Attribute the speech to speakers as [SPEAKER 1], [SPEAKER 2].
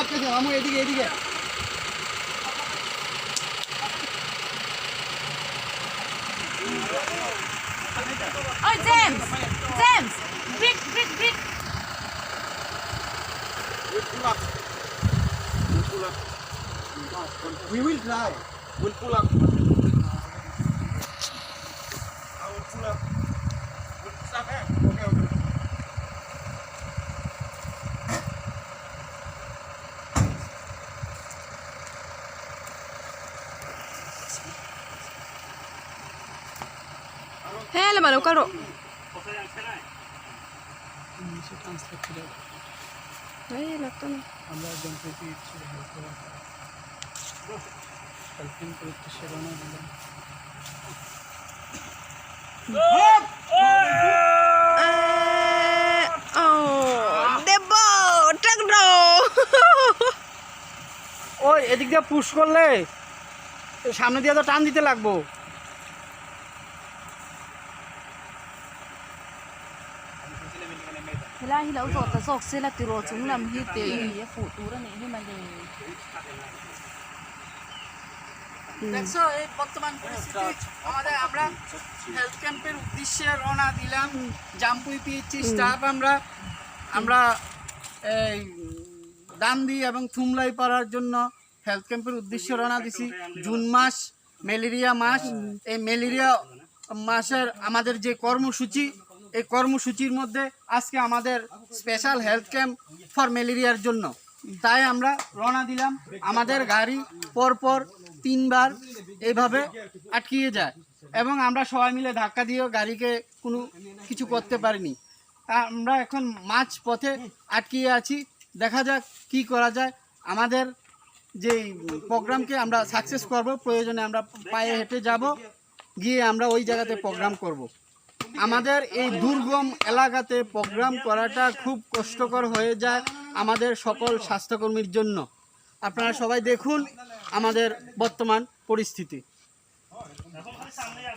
[SPEAKER 1] আটকেছে মামু এদিকে এদিকে
[SPEAKER 2] ওই James James brick brick brick
[SPEAKER 1] we will try
[SPEAKER 3] We'll pull up.
[SPEAKER 2] হ্যাঁ মানো কারও
[SPEAKER 1] আমরা একজন প্রতি হেল্প করা হেল্পিং করে উদ্দেশ্যে দিলাম
[SPEAKER 2] ও দেব ট্রাকডো
[SPEAKER 1] ওই এদিক দিয়ে পুশ করলে সামনে দিয়ে তো টান দিতে লাগবো।
[SPEAKER 2] Hila hila uzo ta sila tiro chung lam hi te ye fu tu ra ni hi ma
[SPEAKER 1] দেখছ এই আমরা হেলথ ক্যাম্পের উদ্দেশ্যে রওনা দিলাম স্টাফ আমরা আমরা এই এবং থুমলাই পাড়ার জন্য হেলথ ক্যাম্পের উদ্দেশ্যে রওনা দিছি জুন মাস ম্যালেরিয়া মাস এই ম্যালেরিয়া মাসের আমাদের যে কর্মসূচি এই কর্মসূচির মধ্যে আজকে আমাদের স্পেশাল হেলথ ক্যাম্প ফর ম্যালেরিয়ার জন্য। তাই আমরা রওনা দিলাম। আমাদের গাড়ি পরপর তিনবার এইভাবে আটকিয়ে যায় এবং আমরা সবাই মিলে ধাক্কা দিয়েও গাড়িকে কোনো কিছু করতে পারিনি। আমরা এখন মাঝ পথে আটকিয়ে আছি। দেখা যাক কি করা যায়। আমাদের যে প্রোগ্রামকে আমরা সাকসেস করব, প্রয়োজনে আমরা পায়ে হেঁটে যাব। গিয়ে আমরা ওই জায়গাতে প্রোগ্রাম করব। আমাদের এই দুর্গম এলাকাতে প্রোগ্রাম করাটা খুব কষ্টকর হয়ে যায় আমাদের সকল স্বাস্থ্যকর্মীর জন্য। আপনারা সবাই দেখুন আমাদের বর্তমান পরিস্থিতি।